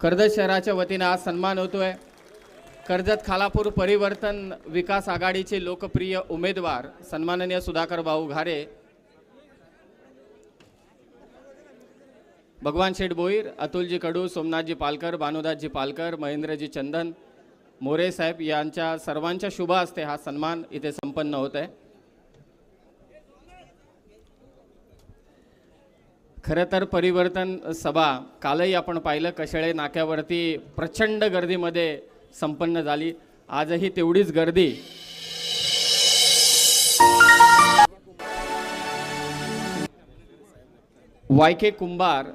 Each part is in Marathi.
कर्जत शहराच्या वतीनं आज सन्मान होतोय. कर्जत खालापूर परिवर्तन विकास आघाडीचे लोकप्रिय उमेदवार सन्माननीय सुधाकर भाऊ घारे भगवान शेठ बोईर अतुलजी कडू सोमनाथजी पालकर भानुदासजी पालकर महेंद्रजी चंदन मोरे साहेब यांच्या सर्वांच्या शुभ हस्ते हा सन्मान इथे संपन्न होत आहे खरं तर परिवर्तन सभा कालही आपण पाहिलं कशळे नाक्यावरती प्रचंड गर्दीमध्ये संपन्न झाली. आजही तेवढीच गर्दी. वाय के कुंभार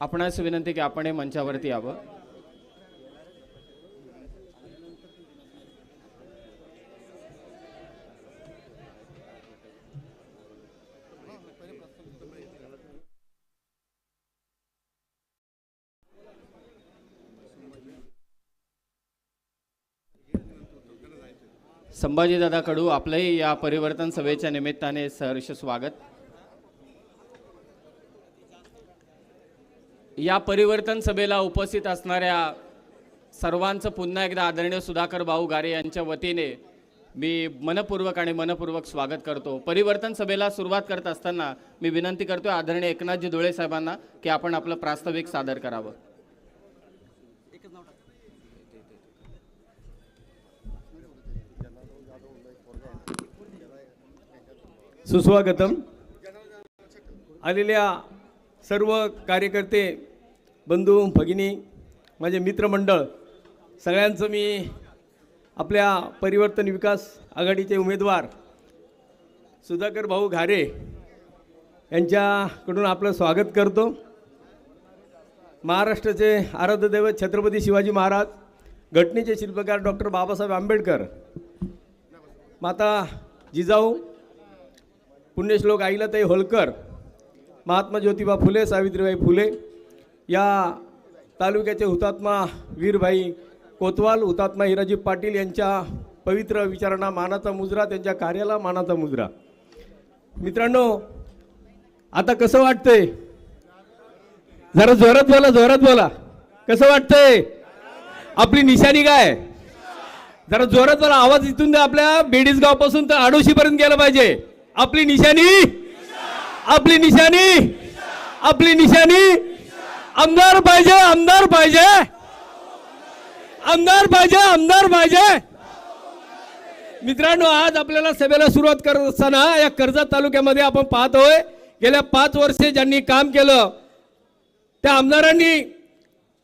आपणास विनंती की आपण हे मंचावरती यावं. संभाजीदादा कडू आपलंही या परिवर्तन सभेच्या निमित्ताने सहर्ष स्वागत. या परिवर्तन सभेला उपस्थित असणाऱ्या सर्वांचं पुन्हा एकदा आदरणीय सुधाकर भाऊ गारे यांच्या वतीने मी मनपूर्वक आणि मनपूर्वक स्वागत करतो. परिवर्तन सभेला सुरुवात करत असताना मी विनंती करतो आदरणीय एकनाथजी धुळे साहेबांना की आपण आपलं प्रास्ताविक सादर करावं. सुस्वागतम. आलेल्या सर्व कार्यकर्ते बंधू भगिनी माझे मित्रमंडळ सगळ्यांचं मी आपल्या परिवर्तन विकास आघाडीचे उमेदवार सुधाकर भाऊ घारे यांच्याकडून आपलं स्वागत करतो. महाराष्ट्राचे आराध्य दैवत छत्रपती शिवाजी महाराज घटनेचे शिल्पकार डॉक्टर बाबासाहेब आंबेडकर माता जिजाऊ पुण्यश्लोक आईलाताई होलकर महात्मा ज्योतिबा फुले सावित्रीबाई फुले या तालुक्याचे हुतात्मा वीरभाई कोतवाल हुतात्मा हिराजी पाटील यांच्या पवित्र विचारांना मानाचा मुजरा त्यांच्या कार्याला मानाचा मुजरा. मित्रांनो आता कसं वाटतंय? जरा जोरात बोला जोरात बोला. कसं वाटतंय? आपली निशाणी काय? जरा जोरात बोला आवाज इथून आपल्या बेडीसगावपासून तर आडोशीपर्यंत गेलं पाहिजे. आपली निशाणी? आपली निशाणी? आपली निशाणी? आमदार पाहिजे आमदार पाहिजे. आमदार पाहिजे आमदार पाहिजे. मित्रांनो आज आपल्याला सभेला सुरुवात करत असताना या कर्जत तालुक्यामध्ये आपण पाहतोय गेल्या पाच वर्षे ज्यांनी काम केलं त्या आमदारांनी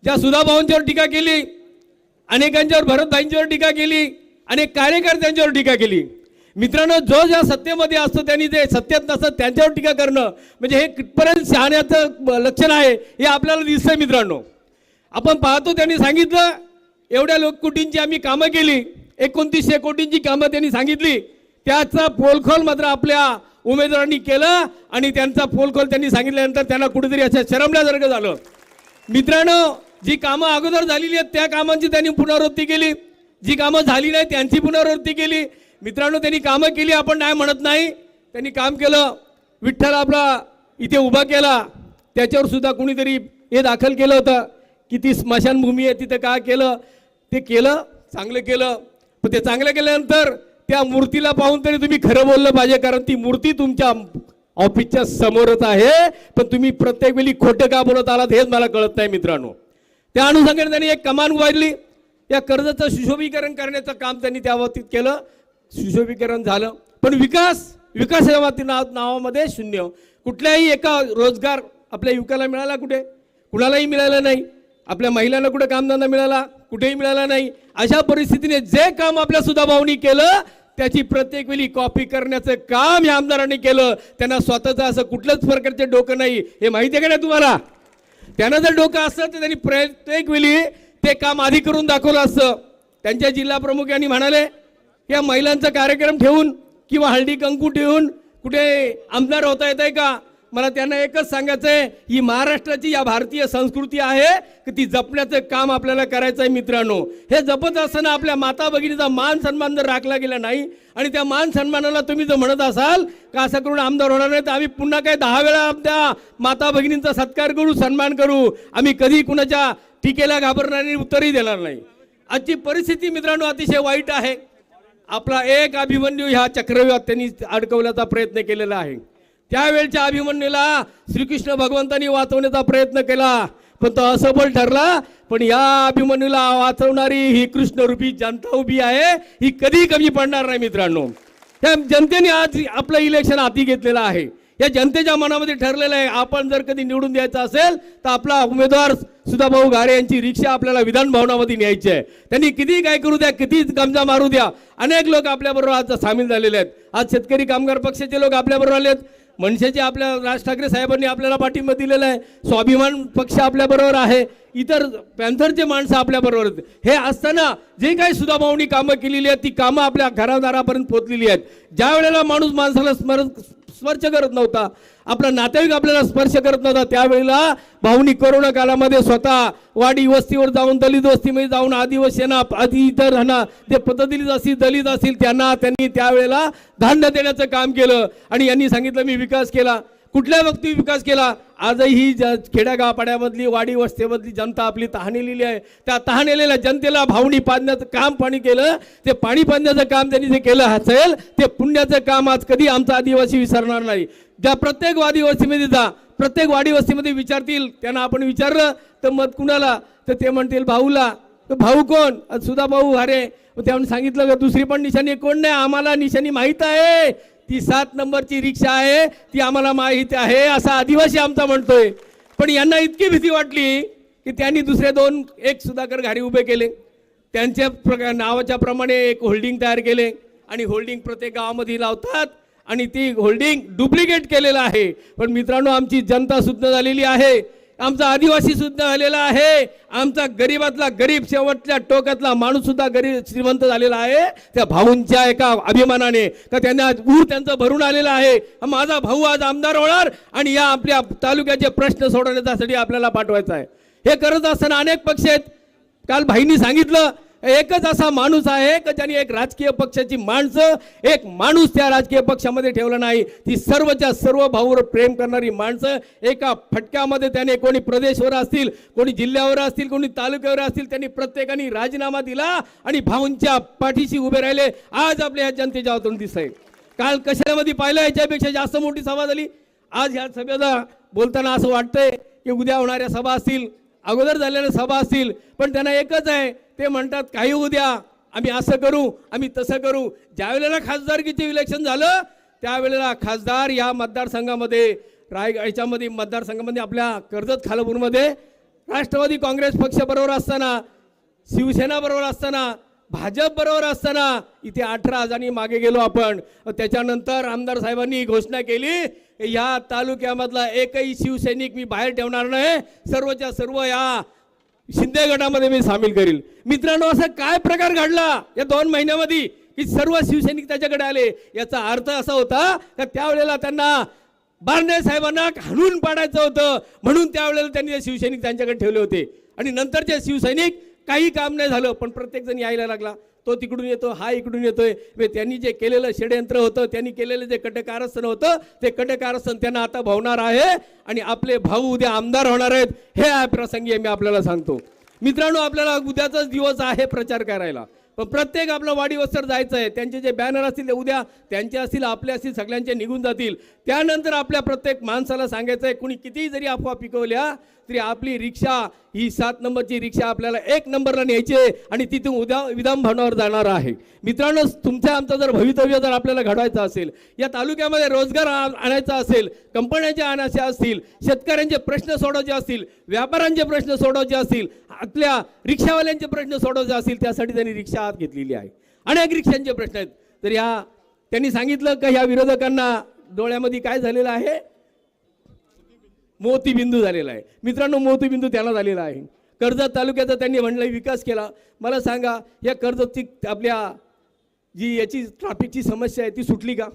ज्या सुधाभाऊंच्यावर टीका केली अनेकांच्यावर भरतभाईंच्यावर टीका केली अनेक कार्यकर्त्यांच्यावर टीका केली. मित्रांनो जो ज्या सत्तेमध्ये असतो त्यांनी ते सत्तेत नसतं त्यांच्यावर टीका करणं म्हणजे हे कितपर्यंत शहाण्याचं लक्षण आहे हे आपल्याला दिसतंय मित्रांनो. आपण पाहतो त्यांनी सांगितलं एवढ्या लोककोटींची आम्ही कामं केली एकोणतीसशे कोटींची कामं त्यांनी सांगितली त्याचा पोलखोल मात्र आपल्या उमेदवारांनी केलं आणि त्यांचा पोलखोल त्यांनी सांगितल्यानंतर त्यांना कुठेतरी असं शरमल्यासारखं झालं. मित्रांनो जी कामं अगोदर झालेली आहेत त्या कामांची त्यांनी पुनरावृत्ती केली. जी कामं झाली नाही त्यांची पुनरावृत्ती केली. मित्रांनो त्यांनी कामं केली आपण नाही म्हणत नाही. त्यांनी काम केलं विठ्ठल आपला इथे उभा केला. त्याच्यावर सुद्धा कुणीतरी हे दाखल केलं होतं की ती स्मशानभूमी आहे तिथं काय केलं? ते केलं चांगलं केलं. पण ते चांगलं केल्यानंतर त्या मूर्तीला पाहून तरी तुम्ही खरं बोललं पाहिजे कारण ती मूर्ती तुमच्या ऑफिसच्या समोरच आहे. पण तुम्ही प्रत्येक वेळी खोटं का बोलत आलात हेच मला कळत नाही मित्रांनो. त्या अनुषंगाने त्यांनी एक कमान उभारली. या कर्जाचं सुशोभीकरण करण्याचं काम त्यांनी त्या बाबतीत केलं. सुशोभीकरण झालं. पण विकास विकास या नाव नावामध्ये शून्य. कुठल्याही एका रोजगार आपल्या युवकाला मिळाला कुठे? कुणालाही मिळाला नाही. आपल्या महिलांना कुठे कामधंदा मिळाला? कुठेही मिळाला नाही. अशा परिस्थितीने जे काम आपल्या सुधाभाऊनी केलं त्याची प्रत्येक वेळी कॉपी करण्याचं काम या आमदारांनी केलं. त्यांना स्वतःचं असं कुठलंच प्रकारचं डोकं नाही. हे माहिती आहे का नाही तुम्हाला? त्यांना जर डोकं असतं तर त्यांनी प्रत्येक वेळी ते काम आधी करून दाखवलं असतं. त्यांच्या जिल्हा प्रमुख यांनी म्हणाले या महिलांचा कार्यक्रम ठेवून किंवा हळदी कंकू ठेवून कुठे आमदार होता येत आहे का? मला त्यांना एकच सांगायचं आहे ही महाराष्ट्राची या भारतीय संस्कृती आहे की ती जपण्याचं काम आपल्याला करायचं आहे मित्रांनो. हे जपत असताना आपल्या माता भगिनीचा मान सन्मान जर राखला गेला नाही आणि त्या मान सन्मानाला तुम्ही जर म्हणत असाल का असं करून आमदार होणार नाही तर आम्ही पुन्हा काय दहा वेळा त्या माता भगिनींचा सत्कार करू सन्मान करू आम्ही कधी कुणाच्या टीकेला घाबरणार नाही उत्तरही देणार नाही. आजची परिस्थिती मित्रांनो अतिशय वाईट आहे. आपला एक अभिमन्यू ह्या चक्रव्यूहात त्यांनी अडकवण्याचा प्रयत्न केलेला आहे. त्यावेळच्या अभिमन्यूला श्रीकृष्ण भगवंतांनी वाचवण्याचा प्रयत्न केला. पण तो असफल ठरला. पण या अभिमन्यूला वाचवणारी ही कृष्णरूपी जनता उभी आहे. ही कधी कमी पडणार नाही मित्रांनो. त्या जनतेने आज आपलं इलेक्शन हाती घेतलेलं आहे. या जनतेच्या मनामध्ये ठरलेलं आहे आपण जर कधी निवडून द्यायचं असेल तर आपला उमेदवार सुधाभाऊ घारे यांची रिक्षा आपल्याला विधान भवनामध्ये न्यायची आहे. त्यांनी किती काय करू द्या किती गमजा मारू द्या अनेक लोक आपल्याबरोबर आज सामील झालेले आहेत. आज शेतकरी कामगार पक्षाचे लोक आपल्याबरोबर आले आहेत. मनसेचे आपल्या राज ठाकरे साहेबांनी आपल्याला पाठिंबा दिलेला आहे. स्वाभिमान पक्ष आपल्याबरोबर आहे. इतर पॅन्थरचे माणसं आपल्याबरोबर आहेत. हे असताना जे काही सुधाभाऊनी कामं केलेली आहेत ती कामं आपल्या घरादारापर्यंत पोचलेली आहेत. ज्या वेळेला माणूस माणसाला स्मरण स्पर्श करत नव्हता. आपला नातेवाईक आपल्याला स्पर्श करत नव्हता. त्यावेळेला भाऊनी कोरोना काळामध्ये स्वतः वाडी वस्तीवर जाऊन दलित वस्तीमध्ये जाऊन आदिवासींना आधी इतर ह्यांना जे पद्धतीत असतील दलित असतील त्यांना त्यांनी त्यावेळेला धान्य देण्याचं काम केलं. आणि यांनी सांगितलं मी विकास केला. कुठल्या व्यक्ती विकास केला? आजही ही ज खेड्यागावपाड्यामधली वाडी वस्तीमधली जनता आपली तहानेलेली आहे. त्या तहानेलेल्या जनतेला भावणी पाडण्याचं काम पाणी केलं. ते पाणी पाडण्याचं काम त्यांनी जे केलं असेल ते पुण्याचं काम आज कधी आमचा आदिवासी विसरणार नाही. ज्या प्रत्येक वादी जा प्रत्येक वाडी वस्तीमध्ये विचारतील त्यांना आपण विचारलं तर मत कुणाला? तर ते म्हणतील भाऊला. तर भाऊ कोण? सुधा भाऊ अरे त्यामुळे सांगितलं का दुसरी पण निशाणी कोण नाही? आम्हाला निशाणी माहीत आहे. ती सात नंबरची रिक्षा आहे ती आम्हाला माहीत आहे असा आदिवासी आमचा म्हणतोय. पण यांना इतकी भीती वाटली की त्यांनी दुसरे दोन एक सुधाकर घारी उभे केले. त्यांच्या प्र नावाच्या प्रमाणे एक होल्डिंग तयार केले आणि होल्डिंग प्रत्येक गावामध्ये लावतात आणि ती होल्डिंग डुप्लिकेट केलेलं आहे. पण मित्रांनो आमची जनता सुद्धा झालेली आहे. आमचा आदिवासी सुद्धा झालेला आहे. आमचा गरीबातला गरीब शेवटच्या टोकातला माणूस सुद्धा गरीब श्रीमंत झालेला आहे. त्या भाऊंच्या एका अभिमानाने का त्यांना ऊर त्यांचं भरून आलेलं आहे. माझा भाऊ आज आमदार होणार आणि या आपल्या तालुक्याचे प्रश्न सोडवण्यासाठी आपल्याला पाठवायचा आहे. हे करत असताना अनेक पक्ष आहेत. काल भाईंनी सांगितलं एकच असा माणूस आहे का ज्याने एक राजकीय पक्षाची माणसं एक माणूस त्या राजकीय पक्षामध्ये ठेवला नाही? ती सर्वच्या सर्व भाऊवर प्रेम करणारी माणसं एका फटक्यामध्ये त्याने कोणी प्रदेशवर असतील कोणी जिल्ह्यावर असतील कोणी तालुक्यावर असतील त्यांनी प्रत्येकाने राजीनामा दिला आणि भाऊंच्या पाठीशी उभे राहिले. आज आपल्या ह्या जनतेच्या हातून दिसत आहे काल कशामध्ये पाहिलं याच्यापेक्षा जास्त मोठी सभा झाली? आज ह्या सभेला बोलताना असं वाटतंय की उद्या होणाऱ्या सभा असतील. अगोदर झालेल्या सभा असतील पण त्यांना एकच आहे ते म्हणतात काही उद्या आम्ही असं करू आम्ही तसं करू. ज्यावेळेला खासदारकीचे इलेक्शन झालं त्यावेळेला खासदार या मतदारसंघामध्ये राय याच्यामध्ये मतदारसंघामध्ये आपल्या कर्जत खालापूरमध्ये राष्ट्रवादी काँग्रेस पक्षाबरोबर असताना शिवसेना बरोबर असताना भाजप बरोबर असताना इथे अठरा हजारांनी मागे गेलो आपण. त्याच्यानंतर आमदार साहेबांनी घोषणा केली या तालुक्यामधला एकही शिवसैनिक मी बाहेर ठेवणार नाही. सर्वच्या सर्व या शिंदे गटामध्ये मी सामील करील. मित्रांनो असं काय प्रकार घडला या दोन महिन्यामध्ये की सर्व शिवसैनिक त्याच्याकडे आले? याचा अर्थ असा होता का त्यावेळेला त्यांना बारणे साहेबांना हाणून पाडायचं होतं. म्हणून त्यावेळेला त्यांनी शिवसैनिक त्यांच्याकडे ठेवले होते. आणि नंतरचे शिवसैनिक काही काम नाही झालं पण प्रत्येक जण यायला लागला. तो तिकडून येतो हा इकडून येतोय. त्यांनी जे केलेलं षडयंत्र होतं त्यांनी केलेलं जे कटकारस्थान होतं ते कटकारस्थान त्यांना आता भावणार आहे. आणि आपले भाऊ उद्या आमदार होणार आहेत हे प्रसंगी मी आपल्याला सांगतो. मित्रांनो आपल्याला उद्याचाच दिवस आहे प्रचार करायला. पण प्रत्येक आपलं वाडीवस्तर जायचं आहे. त्यांचे जे बॅनर असतील ते उद्या त्यांचे असतील आपले असतील सगळ्यांचे निघून जातील. त्यानंतर आपल्या प्रत्येक माणसाला सांगायचं आहे कुणी कितीही जरी अफवा पिकवल्या तरी आपली रिक्षा ही सात नंबरची रिक्षा आपल्याला एक नंबरला न्यायची आहे आणि तिथून उद्या विधान भवनावर जाणार आहे. मित्रांनो तुमच्या आमचं जर भवितव्य जर आपल्याला घडवायचं असेल या तालुक्यामध्ये रोजगार आणायचा असेल कंपन्यांच्या आणायचे असतील शेतकऱ्यांचे प्रश्न सोडवायचे असतील व्यापाऱ्यांचे प्रश्न सोडवायचे असतील आपल्या रिक्षावाल्यांचे प्रश्न सोडवायचे असतील त्यासाठी त्यांनी रिक्षा आत घेतलेली आहे. अनेक रिक्षांचे प्रश्न आहेत तर या त्यांनी सांगितलं का या विरोधकांना डोळ्यामध्ये काय झालेलं आहे? मोतीबिंदू झालेला आहे. मित्रांनो मोतीबिंदू त्याला झालेला आहे. कर्जत तालुक्याचा त्यांनी म्हणलं विकास केला. मला सांगा या कर्जतची आपल्या जी याची ट्रॅफिकची समस्या आहे ती सुटली का?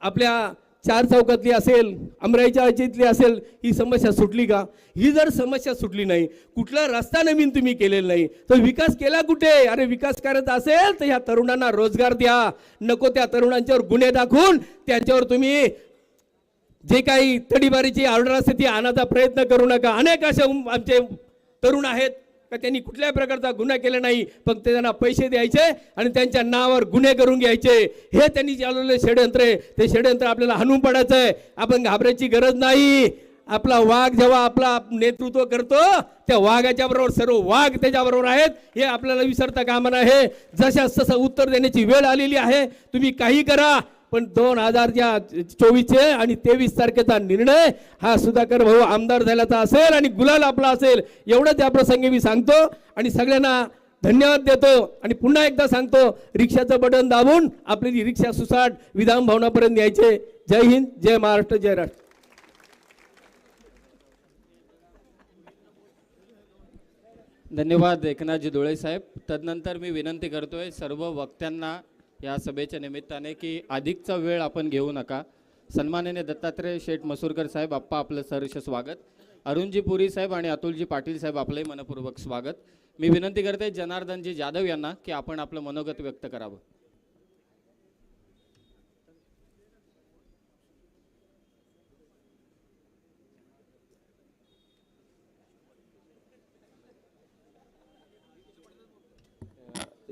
आपल्या चार चौकातली असेल अमराईच्या याच्यातली असेल ही समस्या सुटली का? ही जर समस्या सुटली नाही कुठला रस्ता नवीन तुम्ही केलेला नाही तर विकास केला कुठे? अरे विकास करायचा असेल तर ह्या तरुणांना रोजगार द्या. नको त्या तरुणांच्यावर गुन्हे दाखवून त्यांच्यावर तुम्ही जे काही तडीबारीची ऑर्डर असते ती आणायचा प्रयत्न करू नका. अनेक असे आमचे तरुण आहेत. का त्यांनी कुठल्याही प्रकारचा गुन्हा केला नाही फक्त त्यांना पैसे द्यायचे आणि त्यांच्या नावावर गुन्हे करून घ्यायचे. हे त्यांनी चालवलेले षडयंत्र आहे ते षडयंत्र आपल्याला हाणून पडायचं आहे. आपण घाबरायची गरज नाही. आपला वाघ जेव्हा आपला नेतृत्व करतो त्या वाघाच्या बरोबर सर्व वाघ त्याच्याबरोबर आहेत. हे आपल्याला विसरता कामा आहे जशा तसं उत्तर देण्याची वेळ आलेली आहे. तुम्ही काही करा. पण दोन हजारच्या चोवीसचे आणि तेवीस तारखेचा निर्णय हा सुधाकर भाऊ आमदार झाल्याचा असेल आणि गुलाल आपला असेल एवढं त्या प्रसंगी मी सांगतो. आणि सगळ्यांना धन्यवाद देतो. आणि पुन्हा एकदा सांगतो रिक्षाचं बटन दाबून आपली जी रिक्षा सुसाट विधान भवनापर्यंत यायचे जय हिंद जय महाराष्ट्र जय राष्ट्र. धन्यवाद एकनाथजी धुळे साहेब. तदनंतर मी विनंती करतोय सर्व वक्त्यांना या सभेच्या निमित्ताने की अधिकचा वेळ आपण घेऊ नका. सन्माननीय दत्तात्रय शेठ मसूरकर साहेब आप्पा आपलं सहर्ष स्वागत. अरुणजी पुरी साहेब आणि अतुलजी पाटील साहेब आपलंही मनपूर्वक स्वागत. मी विनंती करते जनार्दनजी जाधव यांना की आपण आपलं मनोगत व्यक्त करावं.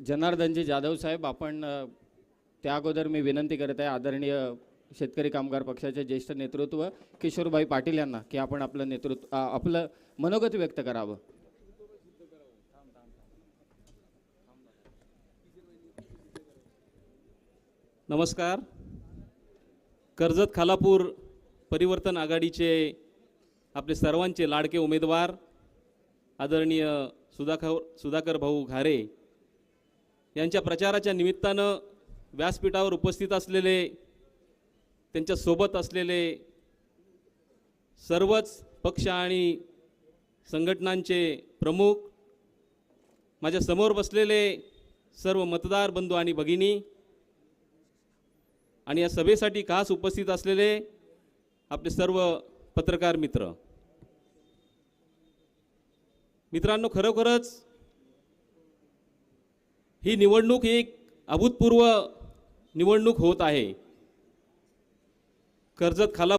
जनार्दनजी जाधव साहेब आपण त्या अगोदर मी विनंती करत आहे आदरणीय शेतकरी कामगार पक्षाचे ज्येष्ठ नेतृत्व किशोरभाई पाटील यांना की आपण आपलं नेतृत्व आपलं मनोगत व्यक्त करावं. नमस्कार. कर्जत खालापूर परिवर्तन आघाडीचे आपले सर्वांचे लाडके उमेदवार आदरणीय सुधाकर सुधाकर भाऊ घारे यांच्या प्रचाराच्या निमित्तानं व्यासपीठावर उपस्थित असलेले त्यांच्यासोबत असलेले सर्वच पक्ष आणि संघटनांचे प्रमुख माझ्यासमोर बसलेले सर्व मतदार बंधू आणि भगिनी आणि या सभेसाठी खास उपस्थित असलेले आपले सर्व पत्रकार मित्र. मित्रांनो खरोखरच ही निवडणूक एक अभूतपूर्व निवडणूक होत आहे. कर्जत खाला